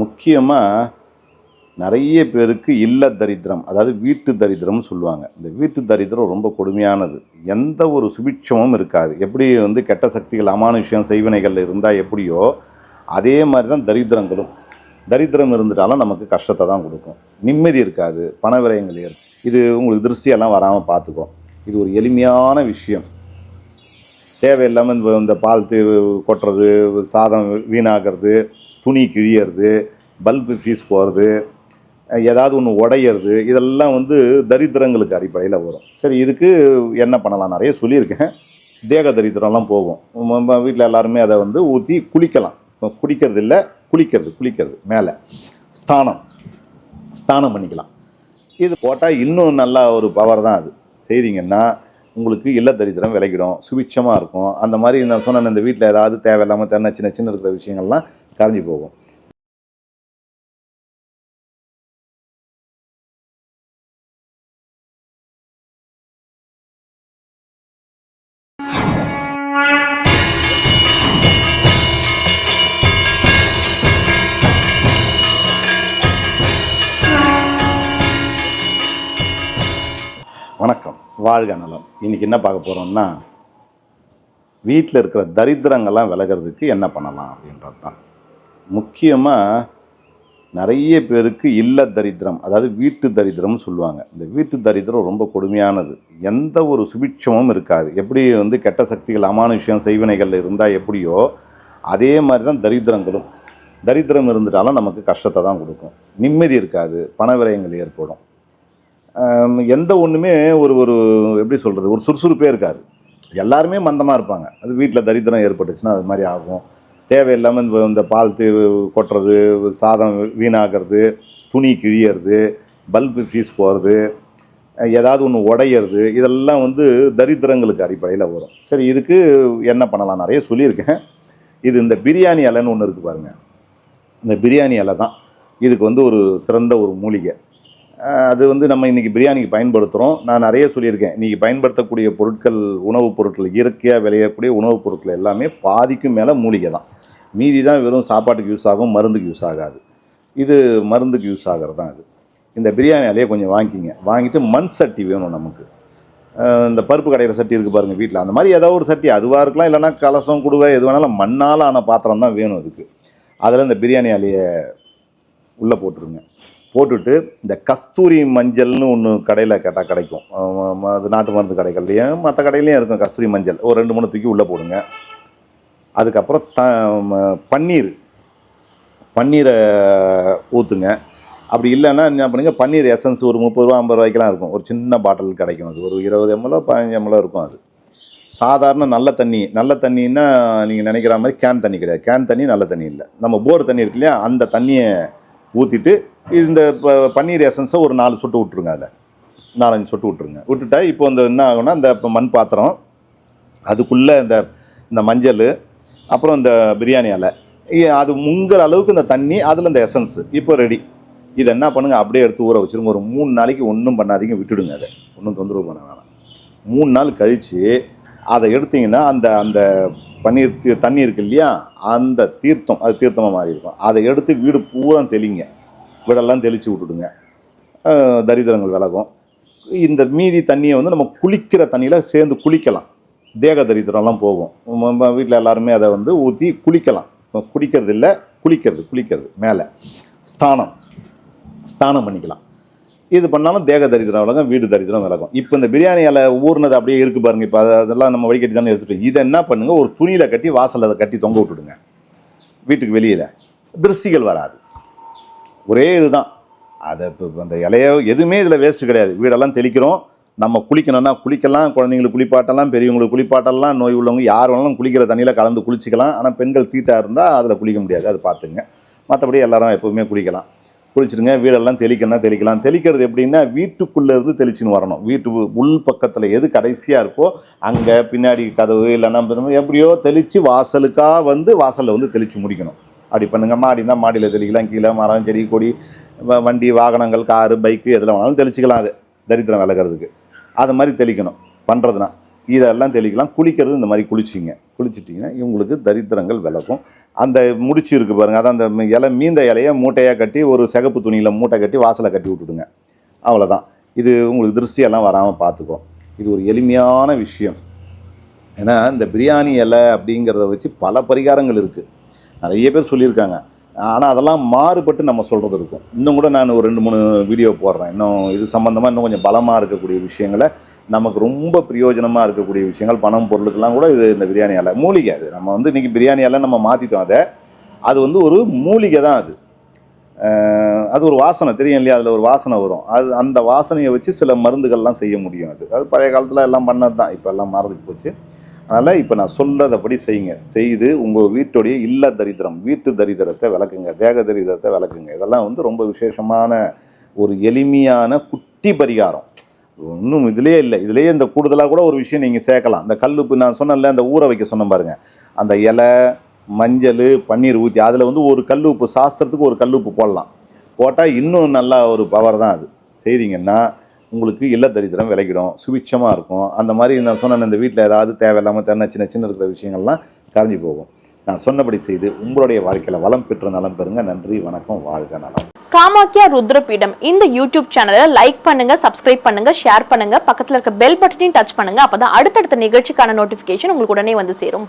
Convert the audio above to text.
முக்கியமாக நிறைய பேருக்கு இல்ல தரித்திரம் அதாவது வீட்டு தரித்திரம்னு சொல்லுவாங்க. இந்த வீட்டு தரித்திரம் ரொம்ப கொடுமையானது. எந்த ஒரு சுபிட்சமும் இருக்காது. எப்படி வந்து கெட்ட சக்திகள் அமானுஷ்யம் செய்வினைகள் இருந்தால் எப்படியோ அதே மாதிரி தான் தரித்திரங்களும் தரித்திரம் இருந்துட்டாலும் நமக்கு கஷ்டத்தை தான் கொடுக்கும். நிம்மதி இருக்காது பண விரயங்கள் ஏற்படும் இது உங்களுக்கு திருஷ்டியெல்லாம் வராமல் பார்த்துக்கும் இது ஒரு எளிமையான விஷயம். தேவையில்லாமல் இந்த இந்த பால் கொட்டுறது சாதம் வீணாகிறது துணி கிழியறது பல்பு ஃபீஸ் போகிறது ஏதாவது ஒன்று உடையிறது இதெல்லாம் வந்து தரித்திரங்களுக்கு அடிப்படையில் வரும். சரி இதுக்கு என்ன பண்ணலாம்? நிறைய சொல்லியிருக்கேன். தேக தரித்திரம்லாம் போகும். வீட்டில் எல்லாருமே அதை வந்து ஊற்றி குளிக்கலாம். குடிக்கிறது இல்லை குளிக்கிறது குளிக்கிறது மேலே. ஸ்தானம். ஸ்தானம் பண்ணிக்கலாம். இது போட்டால் இன்னும் நல்லா ஒரு பவர் தான் அது. செய்தீங்கன்னா உங்களுக்கு இல்ல தரித்திரம் விலகிடும் சுபிட்சமாக இருக்கும். அந்த மாதிரி நான் சொன்ன இந்த வீட்டில் ஏதாவது தேவையில்லாமல் தென்ன சின்ன சின்ன இருக்கிற விஷயங்கள்லாம் கரைஞ்சி போகும். வாழ்க நலம். இன்றைக்கி என்ன பார்க்க போகிறோம்னா வீட்டில் இருக்கிற தரித்திரங்கள்லாம் விலகிறதுக்கு என்ன பண்ணலாம் அப்படின்றது தான். முக்கியமாக நிறைய பேருக்கு இல்ல தரித்திரம் அதாவது வீட்டு தரித்திரம்னு சொல்லுவாங்க. இந்த வீட்டு தரித்திரம் ரொம்ப கொடுமையானது. எந்த ஒரு சுபிட்சமும் இருக்காது. எப்படி வந்து கெட்ட சக்திகள் அமானுஷ்யம் செய்வினைகள் இருந்தால் எப்படியோ அதே மாதிரி தான் தரித்திரங்களும். தரித்திரம் இருந்துட்டாலும் நமக்கு கஷ்டத்தை தான் கொடுக்கும். நிம்மதி இருக்காது. பண விரயங்கள் ஏற்படும். எந்த ஒன்றுமே ஒரு ஒரு எப்படி சொல்கிறது ஒரு சுறுசுறுப்பே இருக்காது. எல்லாருமே மந்தமாக இருப்பாங்க. அது வீட்டில் தரித்திரம் ஏற்பட்டுச்சுன்னா அது மாதிரி ஆகும். தேவையில்லாமல் இந்த இந்த பால் தீ கொட்டுறது சாதம் வீணாகிறது துணி கிழியறது பல்பு ஃபீஸ் போகிறது ஏதாவது ஒன்று உடையிறது இதெல்லாம் வந்து தரித்திரங்களுக்கு அடிப்படையில் வரும். சரி இதுக்கு என்ன பண்ணலாம்? நிறைய சொல்லியிருக்கேன். இது இந்த பிரியாணி இலைன்னு ஒன்று இருக்குது பாருங்கள் இந்த பிரியாணி இலை தான். இதுக்கு வந்து ஒரு சிறந்த ஒரு மூலிகை. அது வந்து நம்ம இன்றைக்கி பிரியாணிக்கு பயன்படுத்துகிறோம் நான் நிறைய சொல்லியிருக்கேன். இன்றைக்கி பயன்படுத்தக்கூடிய பொருட்கள் உணவுப் பொருட்கள் இயற்கையாக விளையக்கூடிய உணவுப் பொருட்கள் எல்லாமே பாதிக்கும் மேலே மூலிகை தான். மீதி தான் வெறும் சாப்பாட்டுக்கு யூஸ் ஆகும் மருந்துக்கு யூஸ் ஆகாது. இது மருந்துக்கு யூஸ் ஆகிறது தான் இது. இந்த பிரியாணி அலையே கொஞ்சம் வாங்கிக்கிங்க. வாங்கிட்டு மண் சட்டி வேணும் நமக்கு. இந்த பருப்பு கடையிற சட்டி இருக்குது பாருங்கள் வீட்டில் அந்த மாதிரி ஏதோ ஒரு சட்டி அதுவாக இருக்கலாம் இல்லைன்னா கலசம் குடுவை எது வேணாலும் மண்ணால் ஆன பாத்திரம் தான் வேணும் அதுக்கு அதில் இந்த பிரியாணி அலையை உள்ளே போட்டுருங்க. போட்டுட்டு இந்த கஸ்தூரி மஞ்சள்னு ஒன்று கடையில் கேட்டால் கிடைக்கும். ம- அது நாட்டு மருந்து கடைகள்லையும் மற்ற கடையிலையும் இருக்கும் கஸ்தூரி மஞ்சள். ஒரு ரெண்டு மூணு தூக்கி உள்ளே போடுங்க. அதுக்கப்புறம் த ம- பன்னீர். பன்னீரை ஊற்றுங்க அப்படி இல்லைன்னா என்ன பண்ணுங்க பன்னீர் எசன்ஸ் ஒரு முப்பது ரூபா ஐம்பது ரூபாய்க்கெலாம் இருக்கும். ஒரு சின்ன பாட்டில் கிடைக்கும் அது. ஒரு இருபது எம்எல்ஓ பதினஞ்சு எம்எல்ஓ இருக்கும் அது. சாதாரண நல்ல தண்ணி. நல்ல தண்ணின்னா நீங்கள் நினைக்கிற மாதிரி கேன் தண்ணி கிடையாது. கேன் தண்ணி நல்ல தண்ணி இல்லை. நம்ம போர் தண்ணி இருக்கு இல்லையா அந்த தண்ணியை ஊற்றிட்டு இந்த பன்னீர் எசன்ஸை ஒரு நாலு சொட்டு விட்ருங்க அதில். நாலஞ்சு சொட்டு விட்ருங்க விட்டுட்டா இப்போ இந்த என்ன ஆகும்னா இந்த இப்போ மண் பாத்திரம் அதுக்குள்ளே இந்த இந்த மஞ்சள் அப்புறம் இந்த பிரியாணி அலை அது முங்குற அளவுக்கு இந்த தண்ணி அதில் இந்த எசன்ஸ் இப்போ ரெடி இதை என்ன பண்ணுங்கள் அப்படியே எடுத்து ஊற வச்சுருங்க. ஒரு மூணு நாளைக்கு ஒன்றும் பண்ணாதீங்க விட்டுடுங்க அதை. ஒன்றும் தொந்தரவு பண்ண வேணாம். மூணு நாள் கழித்து அதை எடுத்தீங்கன்னா அந்த அந்த பன்னீர் தீ- தண்ணி இருக்கு இல்லையா? அந்த தீர்த்தம் அது தீர்த்தமாக மாறி இருக்கும். அதை எடுத்து வீடு பூரா தெளிங்க. வீடெல்லாம் தெளித்து விட்டுடுங்க. தரித்திரங்கள் விலகும். இந்த மீதி தண்ணியை வந்து நம்ம குளிக்கிற தண்ணியில் சேர்ந்து குளிக்கலாம். தேக தரித்திரம்லாம் போகும். வீட்டில் எல்லாருமே அதை வந்து ஊற்றி குளிக்கலாம். குடிக்கிறது இல்லை குளிக்கிறது குளிக்கிறது மேலே. ஸ்தானம். ஸ்தானம் பண்ணிக்கலாம். இது பண்ணாலும் தேக தரித்திரம் விலகும் வீடு தரித்திரம் விலகும் இப்போ இந்த பிரியாணி இலை ஊர்னது அப்படியே இருக்கு பாருங்க இப்போ அதெல்லாம் நம்ம வடிகட்டி தானே எடுத்துட்டு இதை என்ன பண்ணுங்க ஒரு துணியில் கட்டி வாசலில் அதை கட்டி தொங்க விட்டுடுங்க. வீட்டுக்கு வெளியில். திருஷ்டிகள் வராது. ஒரே இதுதான். அதை இப்போ அந்த இலையோ எதுவுமே இதில் வேஸ்ட்டு கிடையாது. வீடெல்லாம் தெளிக்கிறோம். நம்ம குளிக்கணும்னா குளிக்கலாம். குழந்தைங்களுக்கு குளிப்பாட்டலாம் பெரியவங்களுக்கு குளிப்பாட்டலாம். நோய் உள்ளவங்க யார் வேணாலும் குளிக்கிற தண்ணியில் கலந்து குளிச்சிக்கலாம். ஆனால் பெண்கள் தீட்டாக இருந்தால் அதில் குளிக்க முடியாது. அது பார்த்துங்க. மற்றபடி எல்லாரும் எப்போவுமே குளிக்கலாம். குளிச்சிடுங்க வீடெல்லாம் தெளிக்கணும்னா தெளிக்கலாம். தெளிக்கிறது எப்படின்னா வீட்டுக்குள்ளே இருந்து தெளிச்சுன்னு வரணும். வீட்டு உள் பக்கத்தில் எது கடைசியாக இருக்கோ அங்கே பின்னாடி கதவு இல்லைன்னா எப்படியோ தெளித்து வாசலுக்காக வந்து வாசலில் வந்து தெளித்து முடிக்கணும். அப்படி பண்ணுங்கள் மாடி இருந்தால் மாடியில் தெளிக்கலாம். கீழே மரம் செடி கொடி வ- வண்டி வாகனங்கள் காரு பைக்கு எதில் வேணாலும் தெளிச்சிக்கலாம் அது. தரித்திரம் விளக்குறதுக்கு அது மாதிரி தெளிக்கணும். பண்ணுறதுனா இதெல்லாம் தெளிக்கலாம். குளிக்கிறது இந்த மாதிரி குளிச்சிங்க. குளிச்சிட்டிங்கன்னா இவங்களுக்கு தரித்திரங்கள் விளக்கும். அந்த முடிச்சு இருக்கு பாருங்கள் அதான் அந்த இலை மீந்த இலையை மூட்டையாக கட்டி ஒரு சிகப்பு துணியில் மூட்டை கட்டி வாசலை கட்டி விட்டுடுங்க. அவ்வளோதான் இது உங்களுக்கு திருஷ்டியெல்லாம் வராமல் பார்த்துக்கும் இது ஒரு எளிமையான விஷயம். ஏன்னா இந்த பிரியாணி இலை அப்படிங்கிறத வச்சு பல பரிகாரங்கள் இருக்குது நிறைய பேர் சொல்லியிருக்காங்க. ஆனால் அதெல்லாம் மாறுபட்டு நம்ம சொல்கிறது இருக்கும். இன்னும் கூட நான் ஒரு ரெண்டு மூணு வீடியோ போடுறேன். இன்னும் இது சம்மந்தமாக இன்னும் கொஞ்சம் பலமாக இருக்கக்கூடிய விஷயங்களை நமக்கு ரொம்ப பிரயோஜனமாக இருக்கக்கூடிய விஷயங்கள் பணம் பொருளுக்கெல்லாம் கூட இது இந்த பிரியாணியால் மூலிகை அது. நம்ம வந்து இன்றைக்கி பிரியாணியால் நம்ம மாற்றிட்டோம் அதை. அது வந்து ஒரு மூலிகை தான் அது. அது ஒரு வாசனை. தெரியும் இல்லையா? அதில் ஒரு வாசனை வரும். அது அந்த வாசனையை வச்சு சில மருந்துகள்லாம் செய்ய முடியும் அது. அது பழைய காலத்தில் எல்லாம் பண்ணது தான் இப்போ எல்லாம் மறந்து போச்சு. அதனால் இப்போ நான் சொல்கிறதப்படி செய்யுங்க. செய்து உங்கள் வீட்டுடைய இல்ல தரித்திரம் வீட்டு தரித்திரத்தை விளக்குங்க. தேக தரித்திரத்தை விளக்குங்க. இதெல்லாம் வந்து ரொம்ப விசேஷமான ஒரு எளிமையான குட்டி பரிகாரம். ஒன்றும் இதுலேயே இல்லை. இதுலேயே இந்த கூடுதலாக கூட ஒரு விஷயம் நீங்கள் சேர்க்கலாம். இந்த இப்போ நான் சொன்னேன்ல அந்த ஊற வைக்க சொன்னேன் பாருங்க. அந்த இலை மஞ்சள் பன்னீர் ஊற்றி அதில் வந்து ஒரு கல் உப்பு சாஸ்திரத்துக்கு ஒரு கல் உப்பு போடலாம். போட்டால் இன்னும் நல்லா ஒரு பவர் தான் அது. செய்தீங்கன்னா உங்களுக்கு இல்ல தரித்திரம் விலகிடும் சுபிட்சமாக இருக்கும். அந்த மாதிரி நான் சொன்ன இந்த வீட்டில் ஏதாவது தேவையில்லாமல் தென்ன சின்ன சின்ன இருக்கிற விஷயங்கள்லாம் கரைஞ்சி போகும். நான் சொன்னபடி செய்து உங்களுடைய வாழ்க்கையில் வளம் பெற்ற நலம் பெறுங்க. நன்றி வணக்கம் வாழ்க நலம். காமாக்கியா ருத்ரபீடம். இந்த யூடியூப் சேனலை லைக் பண்ணுங்க சப்ஸ்கிரைப் பண்ணுங்க ஷேர் பண்ணுங்க. பக்கத்தில் இருக்க பெல் பட்டனையும் டச் பண்ணுங்க. அப்பதான் அடுத்தடுத்த நிகழ்ச்சிக்கான நோட்டிபிகேஷன் உங்களுக்கு உடனே வந்து சேரும்.